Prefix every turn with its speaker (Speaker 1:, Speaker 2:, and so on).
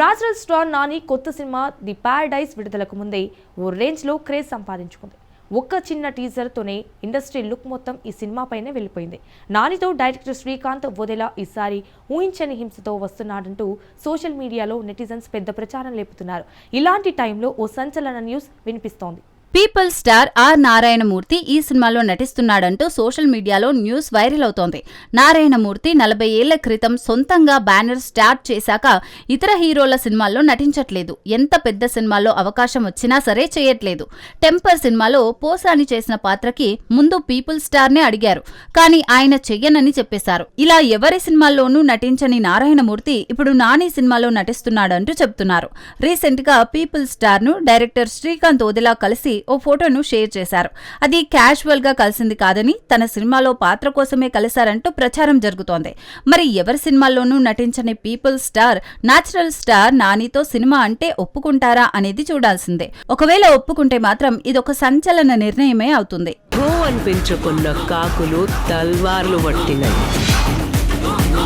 Speaker 1: Natural star Nani కొత్త cinema the paradise విడుదలకు ముందే ఓ రేంజ్లో క్రేజ్ సంపాదించుకుంది. ఒక్క చిన్న టీజర్తోనే ఇండస్ట్రీ లుక్ మొత్తం ఈ సినిమాపైనే వెళ్ళిపోయింది. నానితో డైరెక్టర్ శ్రీకాంత్ వదిలా ఈసారి ఊహించని హింసతో వస్తున్నాడంటూ సోషల్ మీడియాలో నెటిజన్స్ పెద్ద ప్రచారం లేపుతున్నారు. ఇలాంటి టైంలో ఓ సంచలన న్యూస్ వినిపిస్తోంది.
Speaker 2: పీపుల్ స్టార్ ఆర్ నారాయణమూర్తి ఈ సినిమాలో నటిస్తున్నాడంటూ సోషల్ మీడియాలో న్యూస్ వైరల్ అవుతోంది. నారాయణమూర్తి నలభై ఏళ్ళ క్రితం సొంతంగా బ్యానర్ స్టార్ట్ చేశాక ఇతర హీరోల సినిమాల్లో నటించట్లేదు. ఎంత పెద్ద సినిమాల్లో అవకాశం వచ్చినా సరే చేయట్లేదు. టెంపర్ సినిమాలో పోసాని చేసిన పాత్రకి ముందు పీపుల్ స్టార్ నే అడిగారు. కానీ ఆయన చెయ్యనని చెప్పేశారు. ఇలా ఎవరి సినిమాల్లోనూ నటించని నారాయణమూర్తి ఇప్పుడు నాని సినిమాలో నటిస్తున్నాడంటూ చెప్తున్నారు. రీసెంట్గా పీపుల్ స్టార్ను డైరెక్టర్ శ్రీకాంత్ ఓదిలా కలిసి ఓ ఫోటోను షేర్ చేశారు. అది క్యాజువల్గా కలిసింది కాదని తన సినిమాలో పాత్ర కోసమే కలిశారంటూ ప్రచారం జరుగుతోంది. మరి ఎవరి సినిమాల్లోనూ నటించని పీపుల్ స్టార్ నాచురల్ స్టార్ నానితో సినిమా అంటే ఒప్పుకుంటారా అనేది చూడాల్సిందే. ఒకవేళ ఒప్పుకుంటే మాత్రం ఇదొక సంచలన నిర్ణయమే అవుతుంది.
Speaker 3: అనిపించుకున్న కాకులు తల్వార్లు పట్టినాయి